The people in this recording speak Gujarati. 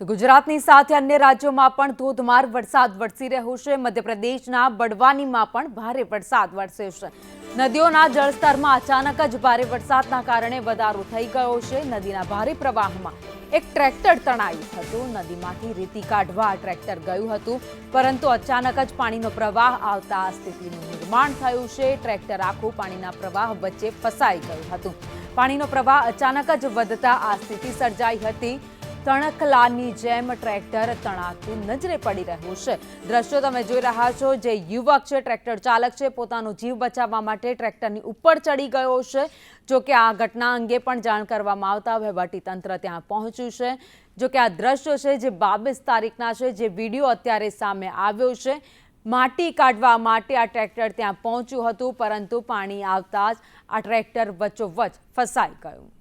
તો ગુજરાતની સાથે અન્ય રાજ્યોમાં પણ ધોધમાર વરસાદ વરસી રહ્યો છે. મધ્યપ્રદેશના બડવાનીમાં પણ ભારે વરસાદ વરસ્યો છે. નદીઓના જળસ્તરમાં અચાનક જ ભારે વરસાદના કારણે વધારો થઈ ગયો છે. નદીના ભારે પ્રવાહમાં એક ટ્રેક્ટર તણાયું હતું. નદીમાંથી રેતી કાઢવા ટ્રેક્ટર ગયું હતું, પરંતુ અચાનક જ પાણીનો પ્રવાહ આવતા સ્થિતિનું નિર્માણ થયું છે. ટ્રેક્ટર આખું પાણીના પ્રવાહ વચ્ચે ફસાઈ ગયું હતું. પાણીનો પ્રવાહ અચાનક જ વધતા આ સ્થિતિ સર્જાઈ હતી. તણખલાની જેમ ટ્રેક્ટર તણાતું નજરે પડી રહ્યું છે. દ્રશ્યો તમે જોઈ રહ્યા છો જે યુવક છે, ટ્રેક્ટર ચાલક છે, પોતાનો જીવ બચાવવા માટે ટ્રેક્ટરની ઉપર ચડી ગયો છે. જો કે આ ઘટના અંગે પણ જાણ કરવામાં આવતા વહીવટી તંત્ર ત્યાં પહોંચ્યું છે. જો કે આ દ્રશ્યો છે જે બાવીસ તારીખના છે, જે વીડિયો અત્યારે સામે આવ્યો છે. માટી કાઢવા માટે આ ટ્રેક્ટર ત્યાં પહોંચ્યું હતું, પરંતુ પાણી આવતા જ આ ટ્રેક્ટર વચ્ચોવચ ફસાઈ ગયું.